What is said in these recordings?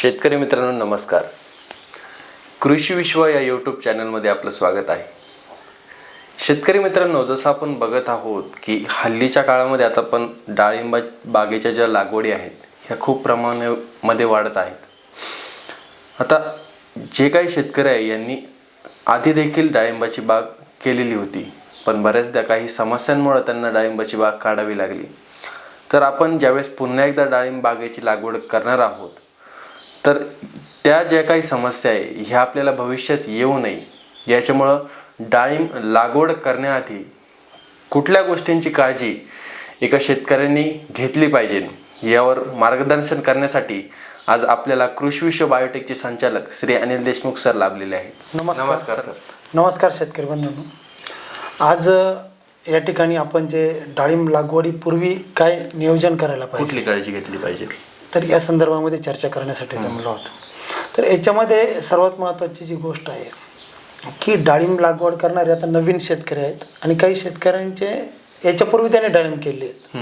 शेतकरी मित्रांनो नमस्कार. कृषी विश्व या यूट्यूब चॅनलमध्ये आपलं स्वागत आहे. शेतकरी मित्रांनो जसं आपण बघत आहोत की हल्लीच्या काळामध्ये आता पण डाळिंबा बागेच्या ज्या लागवडी आहेत ह्या खूप प्रमाणामध्ये वाढत आहेत. आता जे काही शेतकरी आहे यांनी आधी देखील डाळिंबाची बाग केलेली होती पण बऱ्याचदा काही समस्यांमुळे त्यांना डाळिंबाची बाग काढावी लागली. तर आपण ज्यावेळेस पुन्हा एकदा डाळिंब बागेची लागवड करणार आहोत तर त्या ज्या काही समस्या आहे ह्या आपल्याला भविष्यात येऊ नये. याच्यामुळं डाळिंब लागवड करण्याआधी कुठल्या गोष्टींची काळजी एका शेतकऱ्यांनी घेतली पाहिजे? यावर मार्गदर्शन करण्यासाठी आज आपल्याला कृषी विश्व बायोटेकचे संचालक श्री अनिल देशमुख सर लाभलेले आहेत. नमस्कार नमस्कार सर. नमस्कार शेतकरी बंधूंनो. आज या ठिकाणी आपण जे डाळिंब लागवडीपूर्वी काय नियोजन करायला पाहिजे? कुठली काळजी घेतली पाहिजे? तर या संदर्भामध्ये चर्चा करण्यासाठी जमलो होतो. तर याच्यामध्ये सर्वात महत्त्वाची जी गोष्ट आहे की डाळिंब लागवड करणारे आता नवीन शेतकरी आहेत आणि काही शेतकऱ्यांचे याच्यापूर्वी त्याने डाळिंब केले आहेत.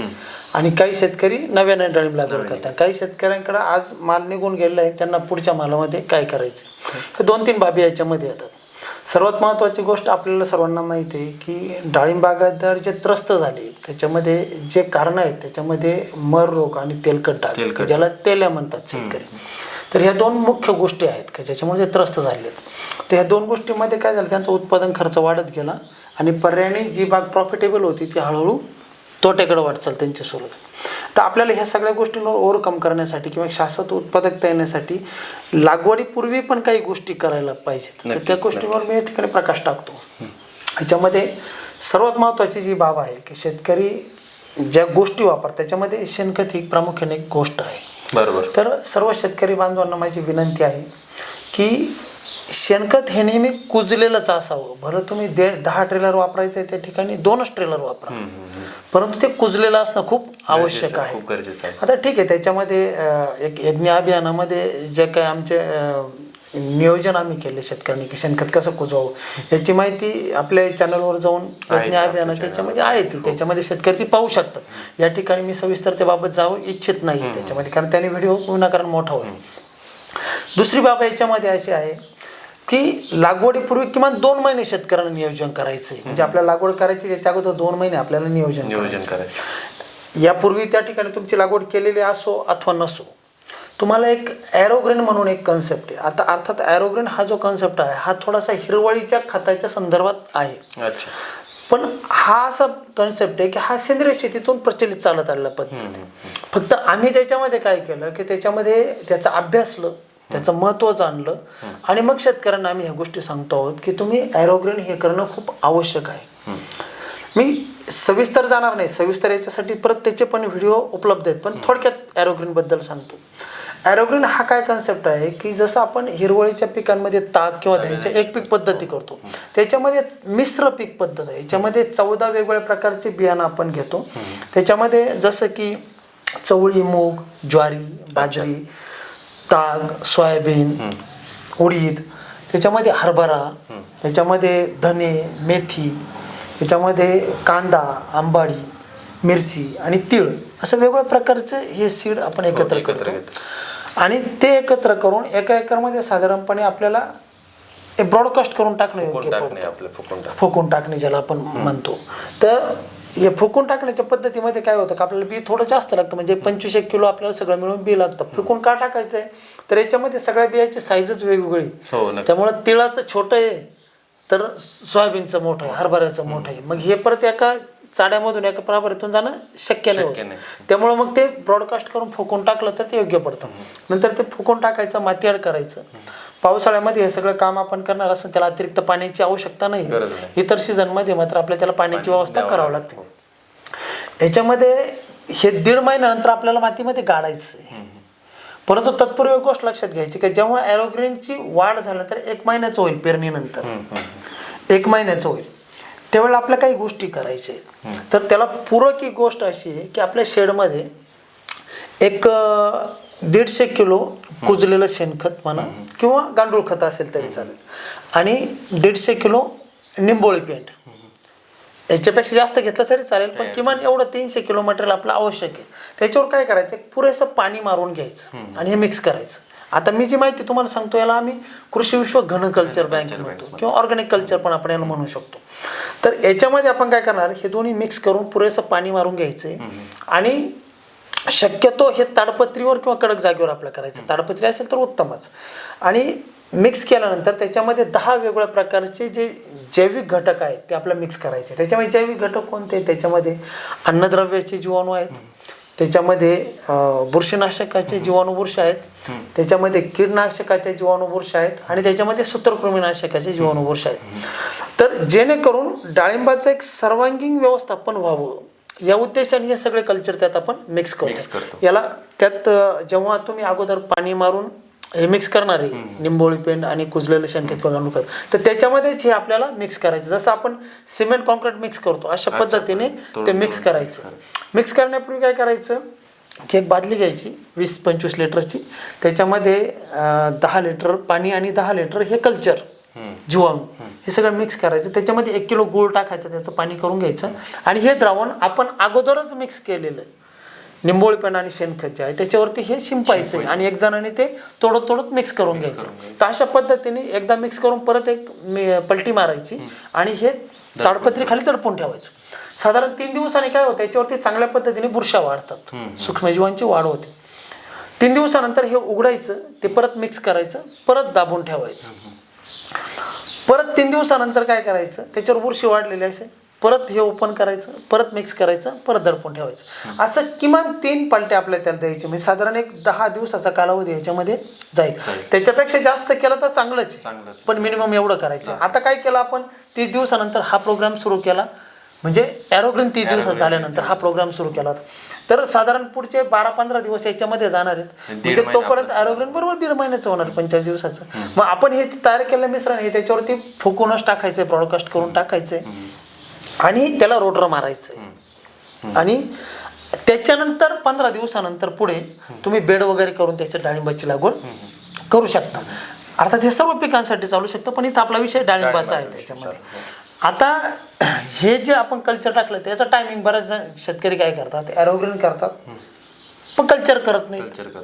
आणि काही शेतकरी नव्याने डाळिंब लागवड करतात. काही शेतकऱ्यांकडे आज माल निघून गेलेला आहे त्यांना पुढच्या मालामध्ये काय करायचं? हे. दोन तीन बाबी याच्यामध्ये येतात. सर्वात महत्त्वाची गोष्ट आपल्याला सर्वांना माहिती आहे की डाळिंब बागायतदार जे त्रस्त झाले त्याच्यामध्ये जे कारण आहेत त्याच्यामध्ये मर रोग आणि तेलकट डाग तेलकट. ज्याला तेल्या म्हणतात शेतकरी. तर ह्या दोन मुख्य गोष्टी आहेत का ज्याच्यामुळे ते त्रस्त झाले आहेत तर ह्या दोन गोष्टीमध्ये काय झालं त्यांचा उत्पादन खर्च वाढत गेला आणि पर्यायाने जी बाग प्रॉफिटेबल होती ती हळूहळू तोट्याकडे वाटचाल त्यांच्या स्वरूपात तर आपल्याला ह्या सगळ्या गोष्टींवर ओव्हरकम करण्यासाठी किंवा शाश्वत उत्पादकता येण्यासाठी लागवडीपूर्वी पण काही गोष्टी करायला पाहिजेत. तर त्या गोष्टींवर मी या ठिकाणी प्रकाश टाकतो. ह्याच्यामध्ये सर्वात महत्त्वाची जी बाब आहे की शेतकरी ज्या गोष्टी वापरतात त्याच्यामध्ये शेणखत ही प्रामुख्याने एक गोष्ट आहे. बरोबर. तर सर्व शेतकरी बांधवांना माझी विनंती आहे की शेणखत हे नेहमी कुजलेलंच असावं. बरं तुम्ही दे दहा ट्रेलर वापरायचं त्या ठिकाणी दोनच ट्रेलर वापरा. परंतु ते कुजलेलं असणं खूप आवश्यक आहे. गरजेचं आहे. आता ठीक आहे त्याच्यामध्ये एक यज्ञ अभियानामध्ये जे काय आमचे नियोजन आम्ही केले शेतकऱ्यांनी की शेणखत कसं कुजवावं. याची माहिती आपल्या चॅनलवर जाऊन यज्ञ अभियानाच्या याच्यामध्ये आहे ती. त्याच्यामध्ये शेतकरी ती पाहू शकतात. या ठिकाणी मी सविस्तर त्याबाबत जावं इच्छित नाही त्याच्यामध्ये कारण त्याने व्हिडिओ विनाकारण मोठा होईल. दुसरी बाब याच्यामध्ये अशी आहे की लागवडीपूर्वी किमान दोन महिने शेतकऱ्यांना नियोजन करायचं. आहे म्हणजे आपल्याला लागवड करायची त्याच्या अगोदर दोन महिने आपल्याला नियोजन नियोजन करायचं. यापूर्वी त्या ठिकाणी तुमची लागवड केलेली असो अथवा नसो तुम्हाला एक ॲरोग्रेन म्हणून एक कन्सेप्ट आहे. आता अर्थात ॲरोग्रेन हा जो कन्सेप्ट आहे हा थोडासा हिरवळीच्या खताच्या संदर्भात आहे. अच्छा. पण हा असा कन्सेप्ट आहे की हा सेंद्रिय शेतीतून प्रचलित चालत आलेला पद्धत. फक्त आम्ही त्याच्यामध्ये काय केलं की त्याच्यामध्ये त्याचं अभ्यासलं त्याचं महत्त्व जाणलं. आणि मग शेतकऱ्यांना आम्ही ह्या गोष्टी सांगतो आहोत की तुम्ही ॲरोग्रेन हे करणं खूप आवश्यक आहे. मी सविस्तर जाणार नाही. सविस्तर याच्यासाठी परत त्याचे पण व्हिडिओ उपलब्ध आहेत. पण थोडक्यात ॲरोग्रीनबद्दल सांगतो. ॲरोग्रीन हा काय कन्सेप्ट आहे की जसं आपण हिरवळीच्या पिकांमध्ये ताक किंवा त्यांच्या एक पीक पद्धती करतो. त्याच्यामध्ये मिश्र पीक पद्धत आहे. याच्यामध्ये चौदा वेगवेगळ्या प्रकारचे बियाणं आपण घेतो. त्याच्यामध्ये जसं की चवळी मूग ज्वारी बाजरी ताग सोयाबीन उडीद त्याच्यामध्ये हरभरा त्याच्यामध्ये धने मेथी त्याच्यामध्ये कांदा आंबाडी मिरची आणि तीळ असं वेगवेगळ्या प्रकारचे हे सीड आपण एकत्र एकत्र करतो. आणि ते एकत्र करून एका एकरमध्ये साधारणपणे आपल्याला हे ब्रॉडकास्ट करून टाकणं योग्य फुकून टाकणे. ज्याला आपण म्हणतो. तर हे फुकून टाकण्याच्या पद्धतीमध्ये काय होतं का आपल्याला बी थोडं जास्त लागतं. म्हणजे पंचवीस एक किलो आपल्याला सगळं मिळून बी लागतं. फुकून का टाकायचं आहे तर याच्यामध्ये सगळ्या बियाची साईजच वेगवेगळी. हो. त्यामुळं तिळाचं छोटं आहे तर सोयाबीनचं मोठं आहे हरभऱ्याचं मोठं आहे. मग हे परत एका चाड्यामधून एका प्रभारीतून जाणं शक्य नाही. त्यामुळं मग ते ब्रॉडकास्ट करून फुकून टाकलं तर ते योग्य पडतं. नंतर ते फुकून टाकायचं मातीआड करायचं. पावसाळ्यामध्ये हे सगळं काम आपण करणार असं त्याला अतिरिक्त पाण्याची आवश्यकता नाही. इतर सीझनमध्ये मात्र आपल्याला त्याला पाण्याची व्यवस्था करावी लागते. याच्यामध्ये हे दीड महिन्यानंतर आपल्याला मातीमध्ये गाडायचं आहे परंतु तत्पूर्वी एक गोष्ट लक्षात घ्यायची की जेव्हा ॲरोग्रीनची वाढ झाल्यानंतर एक महिन्याचं होईल पेरणीनंतर. एक महिन्याचं होईल. त्यावेळेला आपल्या काही गोष्टी करायच्या आहेत. तर त्याला पूरक ही गोष्ट अशी आहे की आपल्या शेडमध्ये एक दीडशे किलो कुजलेलं शेणखत म्हणा किंवा गांडूळ खत असेल तरी चालेल. आणि दीडशे किलो निंबोळी पेंट. याच्यापेक्षा जास्त घेतलं तरी चालेल पण किमान एवढं तीनशे किलो मटेरियल आपलं आवश्यक आहे. त्याच्यावर काय करायचं? पुरेसं पाणी मारून घ्यायचं आणि हे मिक्स करायचं. आता मी जी माहिती तुम्हाला सांगतो याला आम्ही कृषी विश्व घन कल्चर बँक म्हणतो किंवा ऑर्गॅनिक कल्चर पण आपण याला म्हणू शकतो. तर याच्यामध्ये आपण काय करणार? हे दोन्ही मिक्स करून पुरेसं पाणी मारून घ्यायचंय आणि शक्यतो हे ताडपत्रीवर किंवा कडक जागेवर आपलं करायचं. ताडपत्री असेल तर उत्तमच. आणि मिक्स केल्यानंतर त्याच्यामध्ये दहा वेगवेगळ्या प्रकारचे जे जैविक घटक आहेत ते आपल्याला मिक्स करायचे. त्याच्यामध्ये जैविक घटक कोणते? त्याच्यामध्ये अन्नद्रव्याचे जीवाणू आहेत. त्याच्यामध्ये बुरशीनाशकाचे जीवाणुबुरश आहेत. त्याच्यामध्ये कीडनाशकाचे जीवाणुबुरश आहेत. आणि त्याच्यामध्ये सूत्रकृमीनाशकाचे जीवाणुबुरश आहेत. तर जेणेकरून डाळिंबाचं एक सर्वांगीण व्यवस्थापन व्हावं. या उद्देशाने हे सगळे कल्चर त्यात आपण मिक्स करतो. याला त्यात जेव्हा तुम्ही अगोदर पाणी मारून हे मिक्स करणार आहे निंबोळी पेंड आणि कुजलेलं शंकेत खत तर त्याच्यामध्येच हे आपल्याला मिक्स करायचं. जसं आपण सिमेंट कॉन्क्रीट मिक्स करतो अशा पद्धतीने ते मिक्स करायचं. मिक्स करण्यापूर्वी काय करायचं की एक बादली घ्यायची वीस पंचवीस लिटरची. त्याच्यामध्ये दहा लिटर पाणी आणि दहा लिटर हे कल्चर जीवाणू हे सगळं मिक्स करायचं. त्याच्यामध्ये एक किलो गूळ टाकायचं त्याचं पाणी करून घ्यायचं. आणि हे द्रावण आपण अगोदरच मिक्स केलेलं आहे. निंबोळी पेंड आणि शेणखत जे आहे. त्याच्यावरती हे शिंपायचं आणि एक जणाने ते तोडत तोडत मिक्स करून घ्यायचं. तर अशा पद्धतीने एकदा मिक्स करून परत एक पलटी मारायची. आणि हे ताडपत्री खाली दडपून ठेवायचं. साधारण तीन दिवसांनी काय होतं याच्यावरती चांगल्या पद्धतीने बुरशा वाढतात. सूक्ष्मजीवांची वाढ होते. तीन दिवसानंतर हे उघडायचं ते परत मिक्स करायचं परत दाबून ठेवायचं. तीन दिवसानंतर काय करायचं? त्याच्यावर बुरशी वाढलेली असेल परत हे ओपन करायचं परत मिक्स करायचं परत दडपून ठेवायचं. असं किमान तीन पालटे आपल्याला त्याला द्यायचे. म्हणजे साधारण एक दहा दिवसाचा कालावधी याच्यामध्ये जाईल. त्याच्यापेक्षा जास्त केलं तर चांगलंच. पण मिनिमम एवढं करायचं. आता काय केलं आपण? तीस दिवसानंतर हा प्रोग्राम सुरू केला. म्हणजे एरोग्रीन तीस दिवसात झाल्यानंतर हा प्रोग्राम सुरू केला. होता तर साधारण पुढचे बारा पंधरा दिवस याच्यामध्ये जाणार आहेत. म्हणजे तोपर्यंत एरोग्रीन बरोबर दीड महिन्याचं होणार पंचेचाळीस दिवसाचं. मग आपण हे तयार केलेलं मिश्रण आहे त्याच्यावरती फुकूनच टाकायचंय ब्रॉडकास्ट करून टाकायचंय. आणि त्याला रोटर मारायचंय. आणि त्याच्यानंतर पंधरा दिवसानंतर पुढे तुम्ही बेड वगैरे करून त्याच्या डाळिंबाची लागवड करू शकता. अर्थात हे सर्व पिकांसाठी चालू शकतं पण इथं आपला विषय डाळिंबाचा आहे त्याच्यामध्ये. आता हे जे आपण कल्चर टाकलं त्याचं टायमिंग बऱ्याच जण शेतकरी काय करतात? ॲरोग्रीन करतात. पण कल्चर करत नाही. कल्चर कर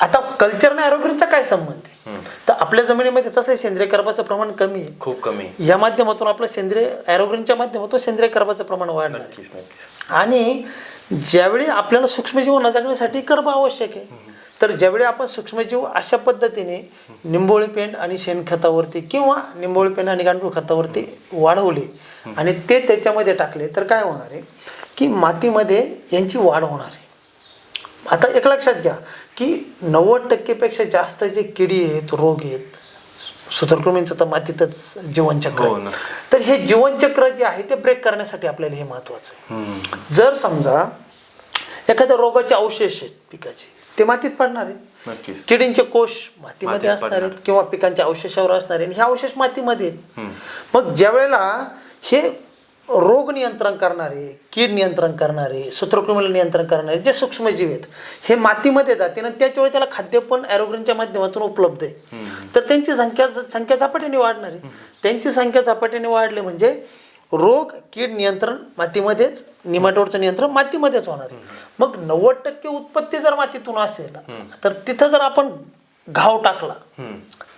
आता कल्चर आणि ॲरोग्रीनचा काय संबंध आहे? तर आपल्या जमिनीमध्ये तसं सेंद्रिय कर्बाचं प्रमाण कमी आहे. खूप कमी या माध्यमातून आपलं सेंद्रिय ॲरोग्रीनच्या माध्यमातून सेंद्रिय कर्बाचं प्रमाण नक्कीच आणि ज्यावेळी आपल्याला सूक्ष्मजीव जगण्यासाठी कर्ब आवश्यक आहे तर ज्यावेळी आपण सूक्ष्मजीव अशा पद्धतीने निंबोळी पेंड आणि शेणखतावरती किंवा निंबोळी पेंड आणि गांडूळ खतावरती वाढवले आणि ते त्याच्यामध्ये टाकले तर काय होणार आहे की मातीमध्ये यांची वाढ होणार आहे. आता एक लक्षात घ्या की नव्वद टक्केपेक्षा जास्त जे किडी आहेत रोग आहेत सूत्रकृमींचं तर मातीतच जीवनचक्र हो. तर हे जीवनचक्र जे आहे ते ब्रेक करण्यासाठी आपल्याला हे महत्वाचं आहे. जर समजा एखाद्या रोगाचे अवशेष आहेत पिकाचे ते मातीत पडणार आहेत किडींचे कोश मातीमध्ये असणार आहेत किंवा पिकांच्या अवशेषावर असणार आहे आणि हे अवशेष मातीमध्ये मग ज्या वेळेला हे रोग नियंत्रण करणारे कीड नियंत्रण करणारे सूत्रकृमीला नियंत्रण करणारे जे सूक्ष्मजीव आहेत हे मातीमध्ये जाते आणि त्याच वेळी त्याला खाद्य पण ॲरोग्रीनच्या माध्यमातून उपलब्ध आहे. तर त्यांची संख्या संख्या झपाट्याने वाढणार आहे. त्यांची संख्या झपाट्याने वाढली म्हणजे रोग कीड नियंत्रण मातीमध्येच निमाटोडचं नियंत्रण मातीमध्येच होणार मग नव्वद टक्के उत्पत्ती जर मातीतून असेल तर तिथं जर आपण घाव टाकला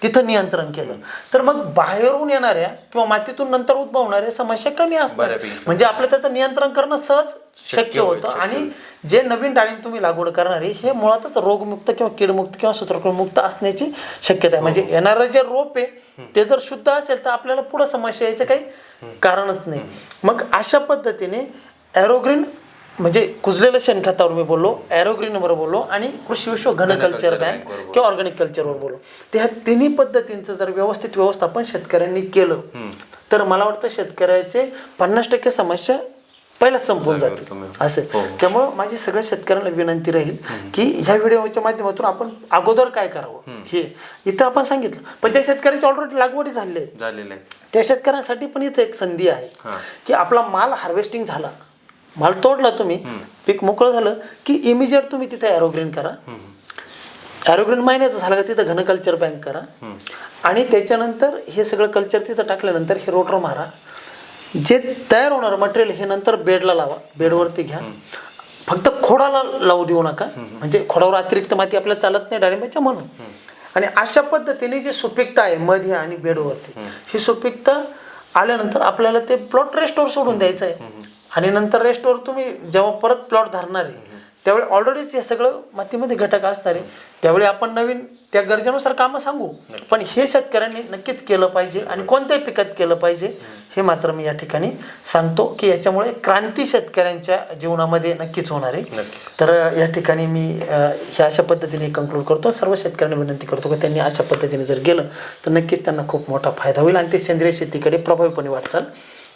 तिथं नियंत्रण केलं. तर मग बाहेरून येणाऱ्या किंवा मातीतून नंतर उद्भवणाऱ्या समस्या कमी बऱ्यापैकी. म्हणजे आपलं त्याचं नियंत्रण करणं सहज शक्य होतं. आणि जे नवीन डाळिंब तुम्ही लागवड करणार हे मुळातच रोगमुक्त किंवा कीडमुक्त किंवा सूत्रकृमुक्त असण्याची शक्यता आहे. म्हणजे येणारं जे रोप आहे ते जर शुद्ध असेल तर आपल्याला पुढं समस्या यायचं काही कारणच नाही. मग अशा पद्धतीने ॲरोग्रीन म्हणजे कुजलेलं शेणखतावर मी बोललो ॲरोग्रीनवर बोललो आणि कृषी विश्व घन कल्चर बँक किंवा ऑर्गॅनिक कल्चरवर बोललो. तर ह्या तिन्ही पद्धतींचं जर व्यवस्थित व्यवस्थापन शेतकऱ्यांनी केलं तर मला वाटतं शेतकऱ्याचे पन्नास टक्के समस्या पहिलाच संपून जाते. असे. हो. त्यामुळं माझी सगळ्या शेतकऱ्यांना विनंती राहील की ह्या व्हिडिओच्या माध्यमातून आपण अगोदर काय करावं? हे. इथं आपण सांगितलं. पण ज्या शेतकऱ्यांची ऑलरेडी लागवडी झालेलं आहे त्या शेतकऱ्यांसाठी पण इथं एक संधी आहे. की आपला माल हार्वेस्टिंग झाला. माल तोडला तुम्ही पीक मोकळं झालं की इमिजिएट तुम्ही तिथे ॲरोग्रीन करा. ॲरोग्रीन महिन्याचं झालं का तिथं घन कल्चर बँक करा. आणि त्याच्यानंतर हे सगळं कल्चर तिथं टाकल्यानंतर हे रोटर मारा. जे तयार होणारं मटेरियल हे नंतर बेडला लावा. बेडवरती घ्या. फक्त खोडाला लावू देऊ नका. म्हणजे खोडावर अतिरिक्त माती आपल्याला चालत नाही डाळिंबाच्या म्हणून. आणि अशा पद्धतीने जी सुपीकता आहे मध्ये आणि बेडवरती ही सुपीकता आल्यानंतर आपल्याला ते प्लॉट रेस्टोर सोडून द्यायचं आहे. आणि नंतर रेस्टोर तुम्ही जेव्हा परत प्लॉट धरणार आहे त्यावेळी ऑलरेडीच हे सगळं मातीमध्ये घटक असणार आहे. त्यावेळी आपण नवीन त्या गरजेनुसार कामं सांगू. पण हे शेतकऱ्यांनी नक्कीच केलं पाहिजे आणि कोणत्याही पिकात केलं पाहिजे हे मात्र मी या ठिकाणी सांगतो की याच्यामुळे क्रांती शेतकऱ्यांच्या जीवनामध्ये नक्कीच होणार आहे. तर या ठिकाणी मी अ, हे अशा पद्धतीने कंक्लूड करतो. सर्व शेतकऱ्यांना विनंती करतो की त्यांनी अशा पद्धतीने जर गेलं तर नक्कीच त्यांना खूप मोठा फायदा होईल. आणि ते सेंद्रिय शेतीकडे प्रभावीपणे वाटचाल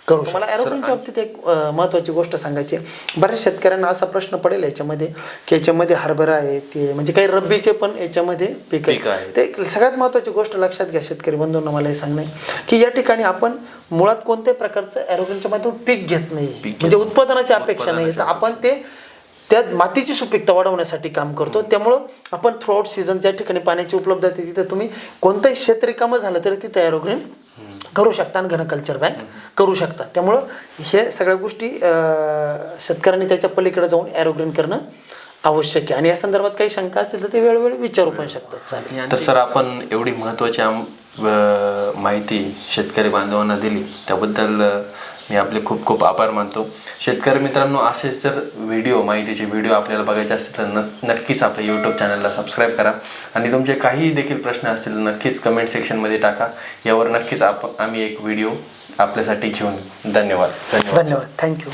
करू मला ॲरोग्रीनच्या बाबतीत एक अ, महत्त्वाची गोष्ट सांगायची. बऱ्याच शेतकऱ्यांना असा प्रश्न पडेल याच्यामध्ये की याच्यामध्ये हरभरा आहे ते म्हणजे काही रब्बीचे पण याच्यामध्ये पीक आहे. ते सगळ्यात महत्त्वाची गोष्ट लक्षात घ्या शेतकरी बंधूंना मला हे सांगणं की या ठिकाणी आपण मुळात कोणत्याही प्रकारचं ॲरोग्रीनच्या माध्यमातून पीक घेत नाही. म्हणजे उत्पादनाची अपेक्षा नाही. तर आपण ते त्या मातीची सुपीकता वाढवण्यासाठी काम करतो. त्यामुळं आपण थ्रूआउट सीझन ज्या ठिकाणी पाण्याची उपलब्धता तिथं तुम्ही कोणतंही शेत रिकामं झालं तरी तिथं ॲरोग्रीन करू शकता आणि घनकल्चर बँक करू शकता. त्यामुळं हे सगळ्या गोष्टी शेतकऱ्यांनी त्याच्या पलीकडे जाऊन ॲरोग्रीन करणं आवश्यक आहे. आणि या संदर्भात काही शंका असतील तर ते वेळोवेळी विचारू पण शकतात. चालेल. तर सर आपण एवढी महत्त्वाची माहिती शेतकरी बांधवांना दिली. त्याबद्दल मी आपले खूप खूप आभार मानतो. शेतकरी मित्रांनो असेच जर व्हिडिओ माहितीचे व्हिडिओ आपल्याला बघायचे असतील तर न नक्कीच आपल्या यूट्यूब चॅनलला सबस्क्राईब करा. आणि तुमचे काही देखील प्रश्न असतील नक्कीच कमेंट सेक्शनमध्ये टाका. यावर नक्कीच आप आम्ही एक व्हिडिओ आपल्यासाठी घेऊन धन्यवाद. धन्यवाद. धन्यवाद. थँक्यू